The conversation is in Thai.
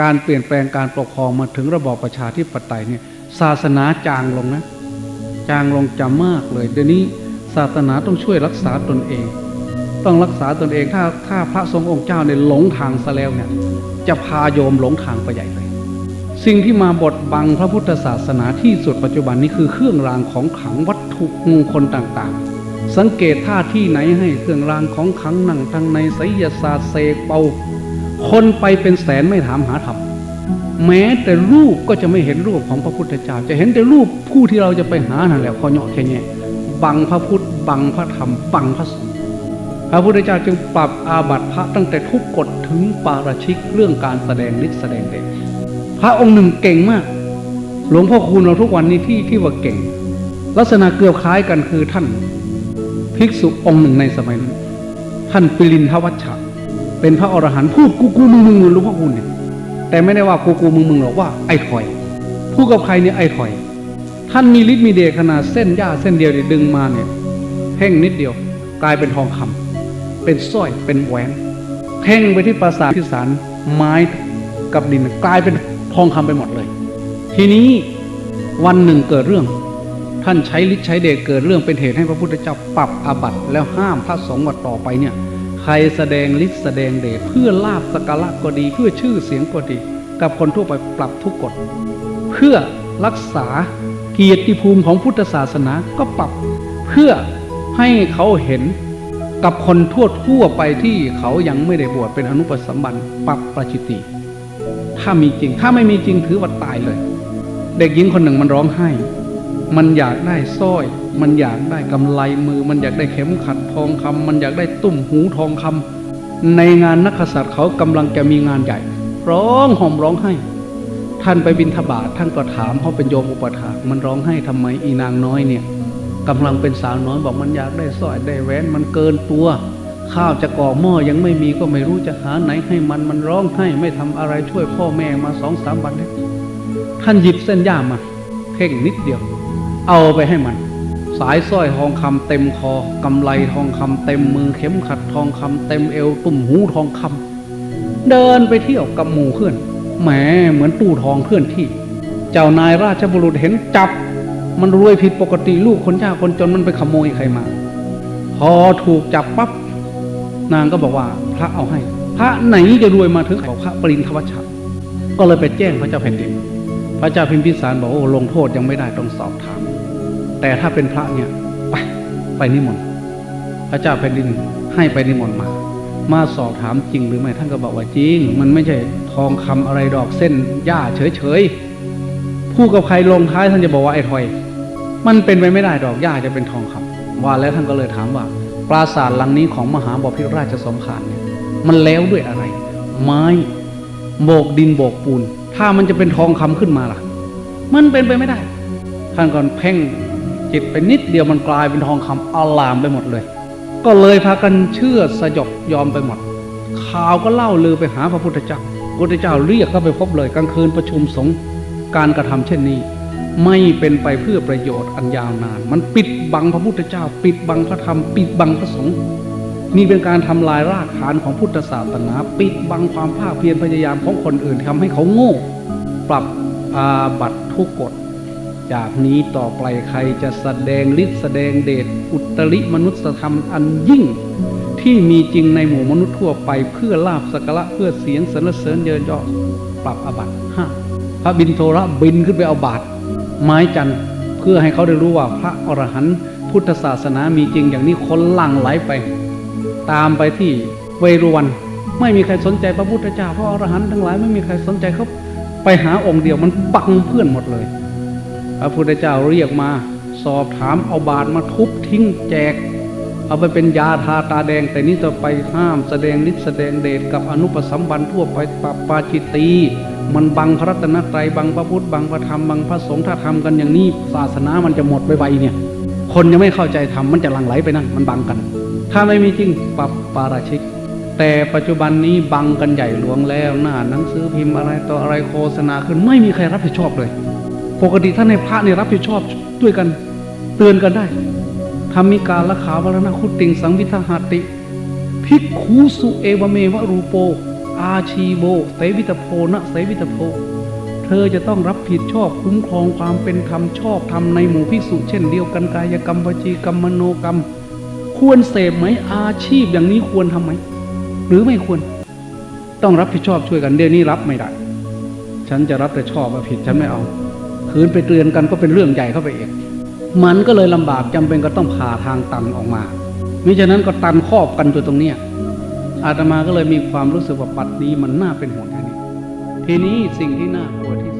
การเปลี่ยนแปลงการปกครองมาถึงระบอบประชาธิปไตยเนี่ยศาสนาจางลงนะ จางลงจะมากเลยเดี๋ยวนี้ศาสนาต้องช่วยรักษาตนเอง ต้องรักษาตนเองถ้าถ้าพระสงฆ์องค์เจ้าเนี่ยหลงทางซะแล้วเนี่ยจะพาโยมหลงทางไปใหญ่เลย สิ่งที่มาบดบังพระพุทธศาสนาที่สุดปัจจุบันนี้คือเครื่องรางของขังวัตถุมงคลต่างๆ สังเกตท่าที่ไหนให้เครื่องรางของขังนั่งทางในไสยศาสตร์เสกเป่า คนไปเป็นแสนไม่ถามหาธรรมแม้แต่รูปก็จะไม่เห็นรูปของพระพุทธเจ้า จะเห็นแต่รูปผู้ที่เราจะไปหานั่นแหละพอเหาะแค่นี้บังพระพุทธบังพระธรรมบังพระสงฆ์พระพุทธเจ้าจึงปรับอาบัติพระตั้งแต่ทุกกฎถึงปาราชิกเรื่องการแสดงฤทธิ์แสดงเดชพระองค์หนึ่งเก่งมาก หลวงพ่อคูณเราทุกวันนี้ที่ที่ว่าเก่ง ลักษณะเกือบคล้ายกันคือท่าน ภิกษุองค์หนึ่งในสมัยนั้นท่านปิลินทวัชชะ เป็นพระอรหันต์พูดกูกูมึงมึงหลวงพ่อคูณเนี่ยแต่ไม่ได้ว่ากูกูมึงมึงหรอกว่าไอ้ถอยพูดกับใครเนี่ยไอ้ถอย ท่านมีฤทธิ์มีเดชขนาดเส้นหญ้าเส้นเดียวเนี่ยดึงมาเนี่ยเพ่งนิดเดียว กลายเป็นทองคำเป็นสร้อยเป็นแหวนเพ่งไปที่ปราสาทพิสารไม้กับดินกลายเป็นทองคำไปหมดเลย ทีนี้วันหนึ่งเกิดเรื่อง ท่านใช้ฤทธิ์ใช้เดชเกิดเรื่องเป็นเหตุให้พระพุทธเจ้าปรับอาบัติแล้วห้ามพระสงฆ์ว่าต่อไปเนี่ย ใครแสดงฤทธิ์แสดงเดชเพื่อลาบสกการะก็ดี เพื่อชื่อเสียงก็ดี กับคนทั่วไปปรับทุกกฎ เพื่อรักษาเกียรติภูมิของพุทธศาสนาก็ปรับเพื่อให้เขาเห็นกับคนทั่วทั่วไปที่เขายังไม่ได้บวชเป็นอนุปสมบันปรับประชิติ ถ้ามีจริงถ้าไม่มีจริงถือว่าตายเลย เด็กหญิงคนหนึ่งมันร้องไห้ มันอยากได้สร้อย มันอยากได้กำไลมือ มันอยากได้เข็มขัดทองคำมันอยากได้ตุ้มหูทองคำในงานนักขัตว์เขากำลังจะมีงานใหญ่ ร้องห่มร้องไห้ ท่านไปบินทบาทท่านก็ถามเขาเป็นโยมอุปถากมันร้องไห้ทำไมอีนางน้อยเนี่ยกำลังเป็นสาวน้อยบอกมันอยากได้สร้อยได้แหวนมันเกินตัว ข้าวจะก่อหม้อยังไม่มีก็ไม่รู้จะหาไหนให้มันมันร้องไห้ไม่ทำอะไรช่วยพ่อแม่มาสองสามวันแล้วท่านหยิบเส้นย่ามาเพ่งนิดเดียว เอาไปให้มัน สายสร้อยทองคำเต็มคอกำไลทองคำเต็มมือเข็มขัดทองคำเต็มเอวตุ่มหูทองคำเดินไปเที่ยวกับหมู่เพื่อนแหมเหมือนตู้ทองเคลื่อนที่ เจ้านายราชบุรุษเห็นจับ มันรวยผิดปกติลูกคนยากคนจนมันไปขโมยใครมา พอถูกจับปั๊บนางก็บอกว่าพระเอาให้ พระไหนจะรวยมาถึงเขาพระปรินทวัชชะก็เลยไปแจ้งพระเจ้าแผ่นดิน พระเจ้าพิมพิสารบอกโอ้ลงโทษยังไม่ได้ต้องสอบถาม แต่ถ้าเป็นพระเนี่ยไปไปนิมนต์พระเจ้าแผ่นดินให้ไปนิมนต์มา มาสอบถามจริงหรือไม่ท่านก็บอกว่าจริง มันไม่ใช่ทองคำอะไรดอกเส้นหญ้าเฉยๆพูดกับใครลงท้ายท่านจะบอกว่าไอ้ถอย มันเป็นไปไม่ได้ดอกหญ้าจะเป็นทองคำว่าแล้วท่านก็เลยถามว่า ปราสาทหลังนี้ของมหาบพิตรราชสมภารเนี่ยมันแล้วด้วยอะไร ไม้โบกดินโบกปูน ถ้ามันจะเป็นทองคำขึ้นมาล่ะ มันเป็นไปไม่ได้ท่านก่อนเพ่ง จิตไปนิดเดียวมันกลายเป็นทองคำอลามไปหมดเลย ก็เลยพากันเชื่อสยบยอมไปหมด ข่าวก็เล่าลือไปหาพระพุทธเจ้าพระพุทธเจ้าเรียกเข้าไปพบเลยกลางคืนประชุมสงฆ์การกระทำเช่นนี้ ไม่เป็นไปเพื่อประโยชน์อันยาวนาน มันปิดบังพระพุทธเจ้า ปิดบังพระธรรม ปิดบังพระสงฆ์นี่เป็นการทำลายรากฐานของพุทธศาสนา ปิดบังความภาคเพียรพยายามของคนอื่นทำให้เขาโง่ ปรับอาบัตทุกกฎ จากนี้ต่อไปใครจะแสดงฤทธิ์แสดงเดชอุตริมนุษยธรรมอันยิ่ง ที่มีจริงในหมู่มนุษย์ทั่วไปเพื่อลาบสักระเพื่อเสียงสรรเสริญเยินยอปรับอบัตห้าพระบินโทระบินขึ้นไปเอาบาทไม้จันทร์เพื่อให้เขาได้รู้ว่าพระอรหันต์พุทธศาสนามีจริงอย่างนี้คนหลั่งไหลไป ตามไปที่เวรุวัน ไม่มีใครสนใจพระพุทธเจ้าพระอรหันต์ทั้งหลายไม่มีใครสนใจเขาไปหาองค์เดียวมันบังเพื่อนหมดเลย พระพุทธเจ้าเรียกมา สอบถามเอาบาทมาทุบทิ้งแจก เอาไปเป็นยาทาตาแดง แต่นี้ต่อไปห้ามแสดงฤทธิ์แสดงเดชกับอนุปสัมบันทั่วไปปปปาจิตตีมันบังพระรัตนตรัยบังพระพุทธบังพระธรรมบังพระสงฆ์ถ้าทำกันอย่างนี้ ศาสนามันจะหมดไปไวเนี่ย คนยังไม่เข้าใจธรรมมันจะหลั่งไหลไปนั่นมันบังกัน ถ้าไม่มีจริงปรับปาราชิก แต่ปัจจุบันนี้บังกันใหญ่หลวงแล้วหน้าหนังสือพิมพ์อะไรต่ออะไรโฆษณาขึ้นไม่มีใครรับผิดชอบเลย ปกติท่านในพระเนี่ยรับผิดชอบด้วยกัน เตือนกันได้ธรรมิการละขาวรณคุติงสังวิทหาติภิกขุสุเอวเมวะรูโป อาชีโวเสวิตโพนะเสวิตโพเธอจะต้องรับผิดชอบคุ้มครองความเป็นธรรมชอบธรรมในหมู่ภิกษุเช่นเดียวกันกายกรรมวจีกรรมมโนกรรม ควรเสพไหมอาชีพอย่างนี้ควรทำไหมหรือไม่ควร ต้องรับผิดชอบช่วยกันเดี๋ยวนี้รับไม่ได้ ฉันจะรับแต่ชอบว่าผิดฉันไม่เอา คืนไปเตือนกันก็เป็นเรื่องใหญ่เข้าไปเองมันก็เลยลำบากจำเป็นก็ต้องผ่าทางตันออกมามิฉะนั้นก็ตันครอบกันอยู่ตรงเนี้ยอาตมาก็เลยมีความรู้สึกว่าปัดนี้มันน่าเป็นห่วงแค่นี้ ทีนี้สิ่งที่น่ากลัวที่สุด